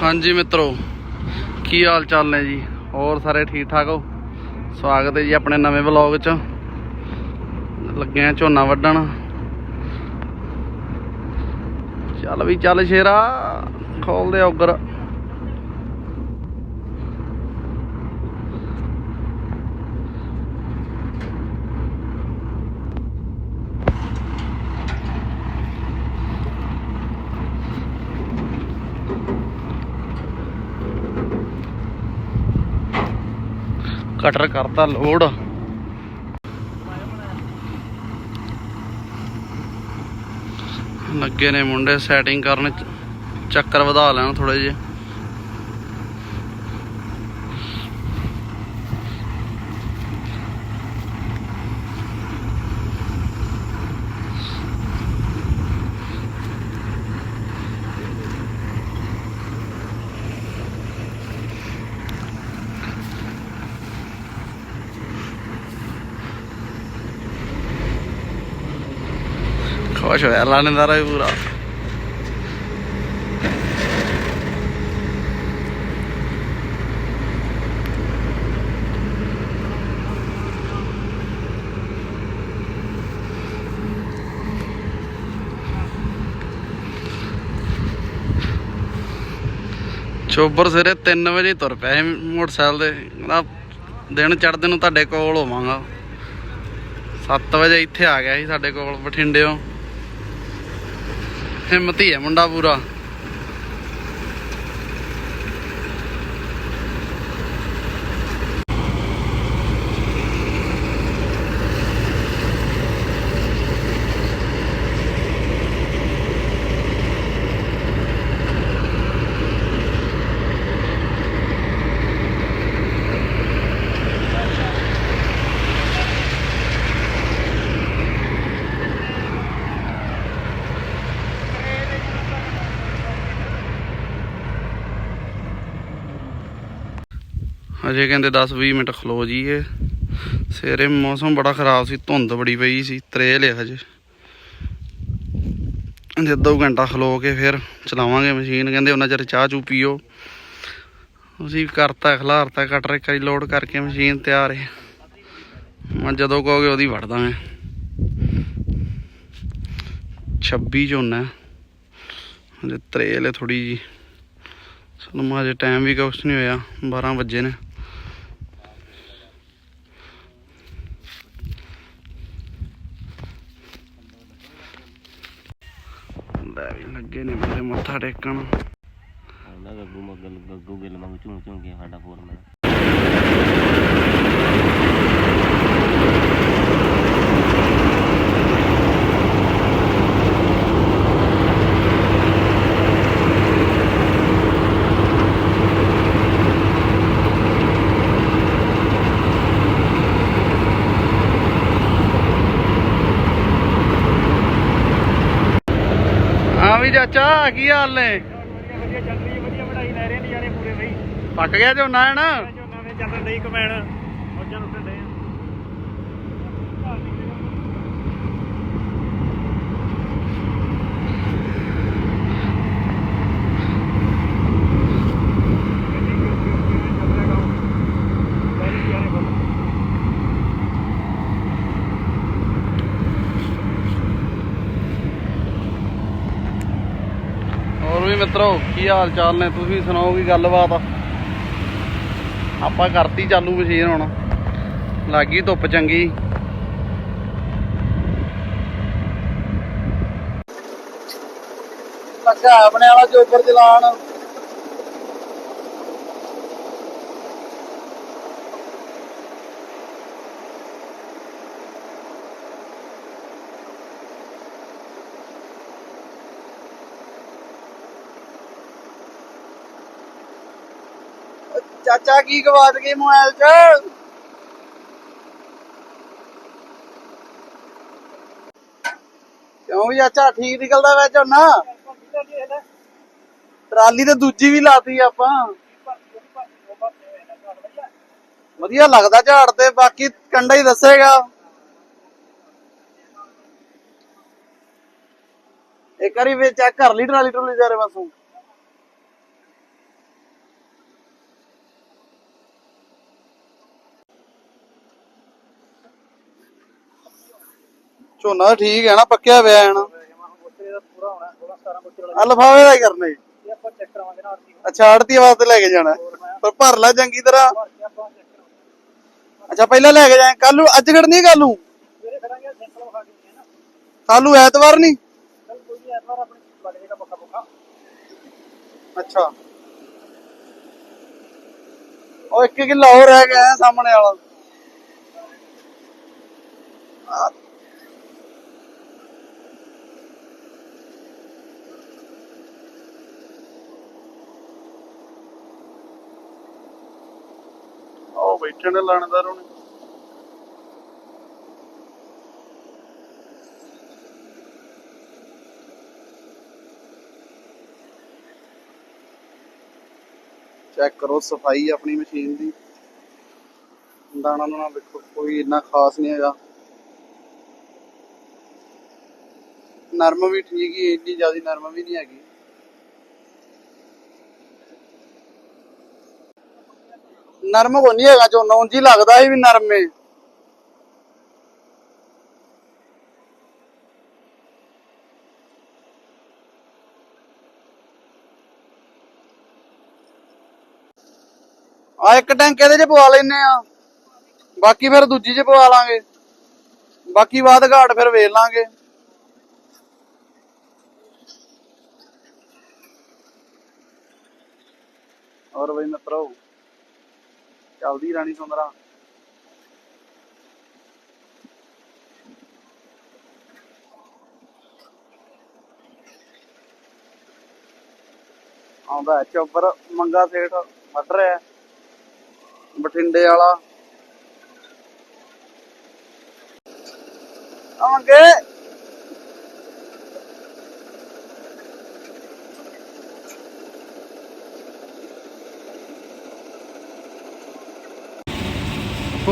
ਹਾਂਜੀ ਮਿੱਤਰੋ, ਕੀ ਹਾਲ ਚਾਲ ਨੇ ਜੀ? ਹੋਰ ਸਾਰੇ ਠੀਕ ਠਾਕ ਹੋ? ਸਵਾਗਤ ਹੈ ਜੀ ਆਪਣੇ ਨਵੇਂ ਵਲੌਗ 'ਚ। ਲੱਗੇ ਆ ਝੋਨਾ ਵੱਢਣ। ਚੱਲ ਵੀ ਚੱਲ ਸ਼ੇਰਾ ਖੋਲ ਦੇ ਔਗਰ ਕਟਰ ਕਰਤਾ ਲੋਡ ਲੱਗੇ ਨੇ ਮੁੰਡੇ ਸੈਟਿੰਗ ਕਰਨ ਚੱਕਰ ਵਧਾ ਲੈਣ ਥੋੜੇ ਜਿਹੇ। ਖੁਸ਼ ਹੋਇਆ ਲਾਣੇਦਾਰ ਵੀ ਪੂਰਾ ਚੋਬਰ ਸਵੇਰੇ 3 ਵਜੇ ਤੁਰ ਪਿਆ ਸੀ ਮੋਟਰਸਾਈਕਲ ਤੇ। ਕਹਿੰਦਾ, ਦਿਨ ਚੜ੍ਹਦੇ ਨੂੰ ਤੁਹਾਡੇ ਕੋਲ ਹੋਵਾਂਗਾ। 7 ਵਜੇ ਇੱਥੇ ਆ ਗਿਆ ਸੀ ਸਾਡੇ ਕੋਲ ਬਠਿੰਡਿਓਂ ਹਿੰਮਤੀ ਹੈ ਮੁੰਡਾ ਪੂਰਾ। ਹਜੇ ਕਹਿੰਦੇ 10-20 ਮਿੰਟ ਖਲੋ ਜੀਏ ਸਵੇਰੇ ਮੌਸਮ ਬੜਾ ਖਰਾਬ ਸੀ, ਧੁੰਦ ਬੜੀ ਪਈ ਸੀ, ਤਰੇਲ ਹੈ ਹਜੇ। ਜੇ ਦੋ ਘੰਟਾ ਖਲੋ ਕੇ ਫਿਰ ਚਲਾਵਾਂਗੇ ਮਸ਼ੀਨ, ਕਹਿੰਦੇ ਉਹਨਾਂ ਚਿਰ ਚਾਹ ਚੂ ਪੀਓ। ਅਸੀਂ ਕਰਤਾ, ਖਲਾਰਤਾ, ਕਟਰ ਇੱਕ ਵਾਰੀ ਲੋਡ ਕਰਕੇ ਮਸ਼ੀਨ ਤਿਆਰ ਹੈ। ਮੈਂ ਜਦੋਂ ਕਹੋਗੇ ਉਹਦੀ ਵੜ ਦਾਂਗੇ। 26 ਝੋਨਾ ਹਜੇ ਤਰੇਲ ਹੈ ਥੋੜੀ ਜੀ ਚਲੋ ਮਾ ਹਜੇ ਟਾਈਮ ਵੀ ਕੁਛ ਨਹੀਂ ਹੋਇਆ 12 ਵਜੇ ਨੇ। ਲੈ ਵੀ ਲੱਗੇ ਨੇ ਮੇਰੇ ਮੱਥਾ ਟੇਕਣ। ਉਹਨਾਂ ਗੱਗੂ ਮਗਲ ਗੱਗੂ ਗਿੱਲ ਮੰਗ ਝੂੰ ਝੂੰ ਕੇ ਸਾਡਾ ਫੋਰਮੈਨ ਹਾਂ ਚਾਚਾ ਕੀ ਹਾਲ ਨੇ? ਵਧੀਆ ਚੱਲ ਰਹੀ ਹੈ ਵਧੀਆ ਵਢਾਈ ਲੈ ਰਹੇ ਨੇ ਯਾਰੇ ਪੂਰੇ ਬਈ ਪੱਕ ਗਿਆ ਝੋਨਾ ਹੈ ਨਾ ਝੋਨਾ ਨੇ ਚੱਲ ਰਹੀ ਕਮੈਣ। ਮੌਜਾਂ ਲੁੱਟਣ ਹੋਰ ਵੀ ਮਿੱਤਰੋ, ਕੀ ਹਾਲ ਚਾਲ ਨੇ? ਤੁਸੀਂ ਸੁਣਾਓ ਕੀ ਗੱਲਬਾਤ ਆਪਾਂ ਕਰਤੀ ਚਾਲੂ ਮਸ਼ੀਨ ਹੁਣ। ਲੱਗੀ ਧੁੱਪ ਚੰਗੀ। ਲੱਗਾ ਆਪਣੇ ਵਾਲਾ ਜੋਬਰ ਚਲਾਣ ਚਾਚਾ ਕੀ ਗਵਾਚ ਗਈ ਮੋਬਾਈਲ 'ਚ? ਕਿਉਂ ਵੀ ਚਾਚਾ, ਠੀਕ ਨਿਕਲਦਾ ਵੈ ਝੋਨਾ ਟਰਾਲੀ ਤੇ ਦੂਜੀ ਵੀ ਲਾਤੀ ਆਪਾਂ। ਵਧੀਆ ਲੱਗਦਾ ਝਾੜ ਤੇ, ਬਾਕੀ ਕੰਡਾ ਹੀ ਦੱਸੇਗਾ। ਇੱਕ ਵਾਰੀ ਵੇ ਚੈੱਕ ਕਰ ਲਈ ਟਰਾਲੀ, ਟਰੂਲੀ ਜਾਰੇ ਪਾਸੋਂ ਝੋਨਾ ਠੀਕ ਹੈ ਨਾ, ਪੱਕਿਆ ਪਿਆ ਹੈ ਨਾ। ਉੱਥੇ ਦਾ ਹੀ ਕਰਨੇ ਇਹ ਅੱਛਾ ਆੜਤੀ ਵਾਸਤੇ ਲੈ ਕੇ ਜਾਣਾ। ਪਰ ਭਰ ਲੈ ਚੰਗੀ ਤਰ੍ਹਾਂ ਅੱਛਾ, ਪਹਿਲਾਂ ਲੈ ਕੇ ਜਾਏ। ਕੱਲ ਨੂੰ, ਅੱਜ ਕਿਹੜ ਨਹੀਂ ਕੱਲ ਨੂੰ? ਕੱਲ ਨੂੰ ਐਤਵਾਰ ਨਹੀਂ ਅੱਛਾ। ਉਹ ਇੱਕ ਕਿੱਲਾ ਹੋਰ ਰਹਿ ਗਿਆ ਸਾਹਮਣੇ ਵਾਲਾ। ਬੈਠੇ ਨੇ ਲਾਣੇਦਾਰ ਉਹਨੇ ਚੈੱਕ ਕਰੋ ਸਫ਼ਾਈ ਆਪਣੀ ਮਸ਼ੀਨ ਦੀ। ਦਾਣਾ ਨਾ ਵੇਖੋ ਕੋਈ ਇੰਨਾ ਖਾਸ ਨਹੀਂ ਹੈਗਾ। ਨਰਮ ਵੀ ਠੀਕ ਹੀ ਹੈ, ਇੰਨੀ ਜ਼ਿਆਦਾ ਨਰਮ ਵੀ ਨਹੀਂ ਹੈਗੀ। ਨਰਮ ਕੋ ਨਹੀਂ ਹੈਗਾ ਝੋਨਾ ਉਂਝ ਹੀ ਲੱਗਦਾ ਸੀ ਵੀ ਨਰਮ। ਆ ਇੱਕ ਟੈਂਕ ਇਹਦੇ ਚ ਪਵਾ ਲੈਨੇ ਆ। ਬਾਕੀ ਫਿਰ ਦੂਜੀ ਚ ਪਵਾ ਲਾਂਗੇ। ਬਾਕੀ ਬਾਦ ਘਾਟ ਫਿਰ ਵੇਚ ਲਾਂਗੇ। ਔਰ ਬਈ ਮਿੱਤਰੋ ਚੱਲਦੀ ਰਾਣੀ ਸੁੰਦਰਾ। ਆਉਂਦਾ ਹੈ ਚੋਬਰ ਮੰਗਾ ਸੇਠ ਵੱਢ ਰਿਹਾ। ਹੈ। ਬਠਿੰਡੇ ਵਾਲਾ। ਆਵਾਂਗੇ।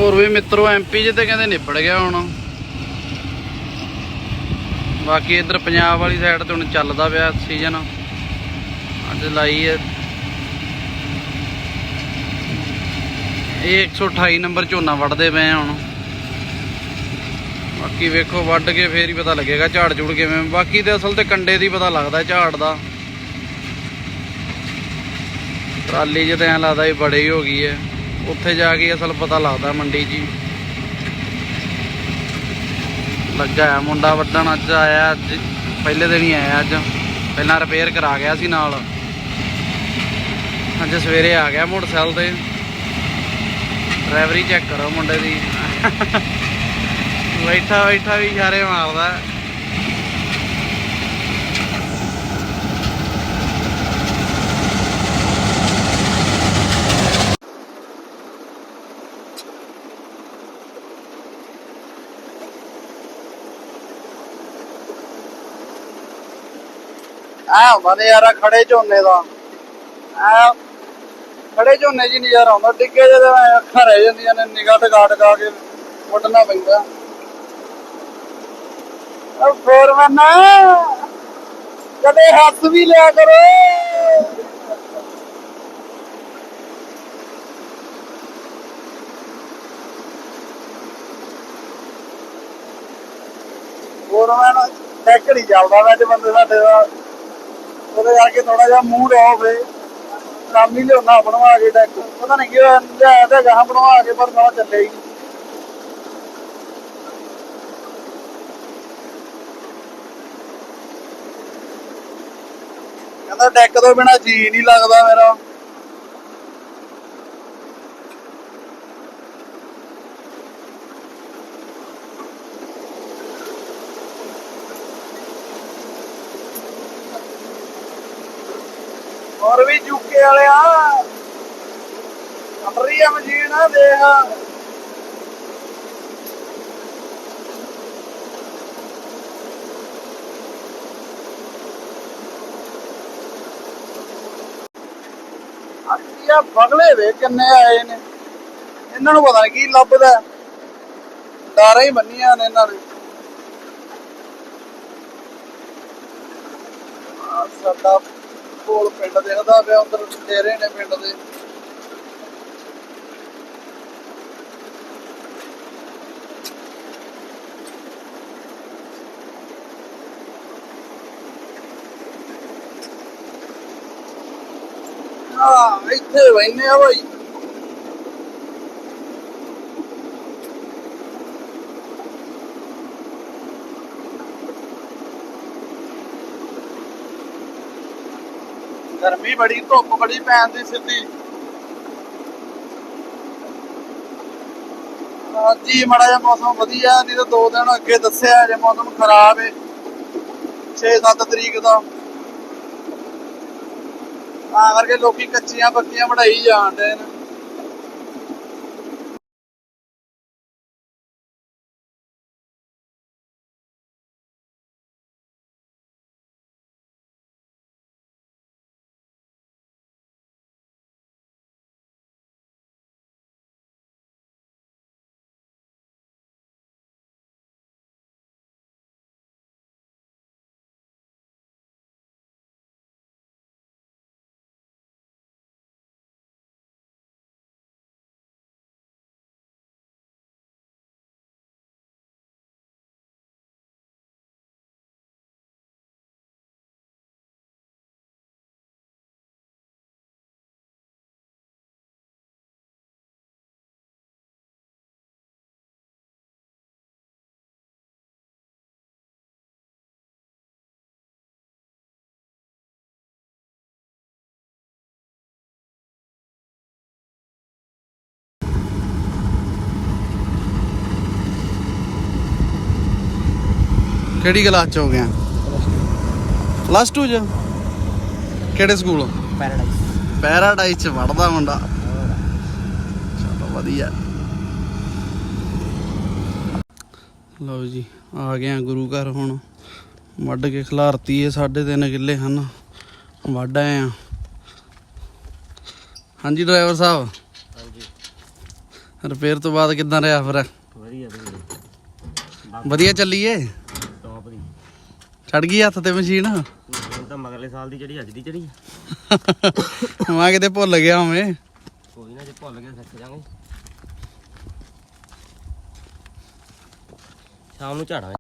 ਹੋਰ ਵੀ ਮਿੱਤਰੋ ਐਮਪੀ ਜੇ ਤੇ ਕਹਿੰਦੇ ਨਿਬੜ ਗਿਆ ਹੁਣ। ਬਾਕੀ ਇੱਧਰ ਪੰਜਾਬ ਵਾਲੀ ਸਾਈਡ ਤੇ ਹੁਣ ਚੱਲਦਾ ਪਿਆ ਸੀਜ਼ਨ ਅੱਜ ਲਾਈ ਹੈ। ਇਹ 128 ਨੰਬਰ ਝੋਨਾ ਵੱਢਦੇ ਪਏ ਹੁਣ। ਬਾਕੀ ਵੇਖੋ, ਵੱਢ ਕੇ ਫੇਰ ਹੀ ਪਤਾ ਲੱਗੇਗਾ ਝਾੜ ਝੂੜ ਕਿਵੇਂ। ਬਾਕੀ ਤੇ ਅਸਲ ਤੇ ਕੰਡੇ ਦੀ ਪਤਾ ਲੱਗਦਾ ਝਾੜ ਦਾ। ਟਰਾਲੀ 'ਚ ਤਾਂ ਐਂ ਲੱਗਦਾ ਵੀ ਬੜੇ ਹੋ ਗਈ ਹੈ। ਉੱਥੇ ਜਾ ਕੇ ਅਸਲ ਪਤਾ ਲੱਗਦਾ ਮੰਡੀ ਜੀ। ਲੱਗਾ ਹੈ ਮੁੰਡਾ ਵੱਢਣ ਅੱਜ ਆਇਆ, ਅੱਜ ਪਹਿਲੇ ਦਿਨ ਹੀ ਆਇਆ ਅੱਜ। ਪਹਿਲਾਂ ਰਿਪੇਅਰ ਕਰਾ ਗਿਆ ਸੀ ਨਾਲ। ਅੱਜ ਸਵੇਰੇ ਆ ਗਿਆ ਮੋਟਰਸਾਈਕਲ ਤੇ। ਡਰਾਈਵਰੀ ਚੈੱਕ ਕਰੋ ਮੁੰਡੇ ਦੀ। ਬੈਠਾ ਬੈਠਾ ਵੀ ਇਸ਼ਾਰੇ ਮਾਰਦਾ। ਆ ਹੁੰਦਾ ਨਜ਼ਾਰਾ ਖੜੇ ਝੋਨੇ ਦਾ। ਆ ਖੜੇ ਝੋਨੇ ਜੀ ਨਜ਼ਾਰਾ ਆਉਂਦਾ ਡਿੱਗੇ ਜਦੋਂ ਅੱਖਾਂ ਰਹਿ ਜਾਂਦੀਆਂ ਨੇ, ਨਿਗਾਹ ਟਕਾ ਟਕਾ ਕੇ ਵੱਢਣਾ ਪੈਂਦਾ। ਉਹ ਫੋਰਮਨ, ਕਦੇ ਹੱਥ ਵੀ ਲਿਆ ਕਰੋ। ਫੋਰਮਨ ਟੈਕ ਨਹੀਂ ਚੱਲਦਾ ਵੈਸੇ ਬੰਦੇ ਸਾਡੇ ਦਾ ਉਹਦੇ ਕਰਕੇ ਥੋੜਾ ਜਿਹਾ ਮੂਡ ਆਫ ਹੈ ਕੰਮ ਹੀ ਲਿਆਉਣਾ ਬਣਵਾ ਕੇ ਟੈਕ ਪਤਾ ਨਹੀਂ ਕੀ ਲਿਆਇਆ ਤਾਂ ਗਾਹ ਬਣਵਾ ਕੇ, ਪਰ ਸਾਲਾ ਚੱਲੇ ਹੀ ਨੀ। ਕਹਿੰਦਾ ਡੈਕ ਤੋਂ ਬਿਨਾ ਜੀ ਨਹੀਂ ਲੱਗਦਾ ਮੇਰਾ ਹੋਰ ਵੀ ਯੂਕੇ ਵਾਲਿਆ ਚੱਲ ਰਹੀ ਆ ਮਸ਼ੀਨ ਦੇਖ। ਆ ਬਗਲੇ ਵੇ ਕਿੰਨੇ ਆਏ ਨੇ। ਇਹਨਾਂ ਨੂੰ ਪਤਾ ਨਹੀਂ ਕੀ ਲੱਭਦਾ। ਡਾਰਾਂ ਹੀ ਬੰਨੀਆਂ ਨੇ ਇਹਨਾਂ ਨੇ। ਸਾਡਾ ਕੋਲ ਪਿੰਡ ਦਿਖਦਾ ਪਿਆ ਉਧਰ ਡੇਰੇ ਨੇ ਪਿੰਡ ਦੇ। ਆ ਇੱਥੇ ਬੈਨੇ ਆ ਭਾਈ। ਗਰਮੀ ਬੜੀ, ਧੁੱਪ ਬੜੀ ਪੈਂਦੀ ਸਿੱਧੀ। ਅੱਜ ਹੀ ਮਾੜਾ ਜਿਹਾ ਮੌਸਮ ਵਧੀਆ, ਨਹੀਂ ਤਾਂ ਦੋ ਦਿਨ ਅੱਗੇ ਦੱਸਿਆ, ਜੇ ਮੌਸਮ ਖਰਾਬ ਹੈ 6-7 ਤਰੀਕ ਦਾ ਤਾਂ ਕਰਕੇ ਲੋਕੀ ਕੱਚੀਆਂ ਪੱਕੀਆਂ ਬਣਾਈ ਜਾਣਦੇ ਨੇ। ਕਿਹੜੀ ਕਲਾਸ ਚ ਹੋ ਗਿਆ ਪਲੱਸ 2 ਚ? ਕਿਹੜੇ ਸਕੂਲ ਪੈਰਾਡਾਈਸ ਪੈਰਾਡਾਈਜ਼ ਚ ਵੜਦਾ ਮੁੰਡਾ। ਚਲੋ ਵਧੀਆ। ਲਓ ਜੀ ਆ ਗਏ ਆ ਗੁਰੂ ਘਰ ਹੁਣ। ਵੱਢ ਕੇ ਖਿਲਾਰਤੀ ਇਹ ਸਾਢੇ ਤਿੰਨ ਕਿੱਲੇ ਹਨ? ਵੱਢ ਆਏ ਆ। ਹਾਂਜੀ ਡਰਾਈਵਰ ਸਾਹਿਬ? ਹਾਂਜੀ। ਰਿਪੇਅਰ ਤੋਂ ਬਾਅਦ ਕਿੱਦਾਂ ਰਿਹਾ ਫਿਰ? ਵਧੀਆ ਵਧੀਆ। ਚੱਲੀਏ ਚੜ ਗਈ ਹੱਥ ਤੇ ਮਸ਼ੀਨ? ਹੁਣ ਤਾਂ ਮਗਰਲੇ ਸਾਲ ਦੀ ਜਿਹੜੀ ਅੱਜ ਦੀ ਚੜੀ ਮੈਂ ਕਿਤੇ ਭੁੱਲ ਗਿਆ ਹੋਵੇਂ ਕੋਈ ਨਾ ਜੇ ਭੁੱਲ ਗਏ ਸਿੱਖ ਜਾਵਾਂਗੇ। ਸ਼ਾਮ ਨੂੰ ਝਾੜਾਂ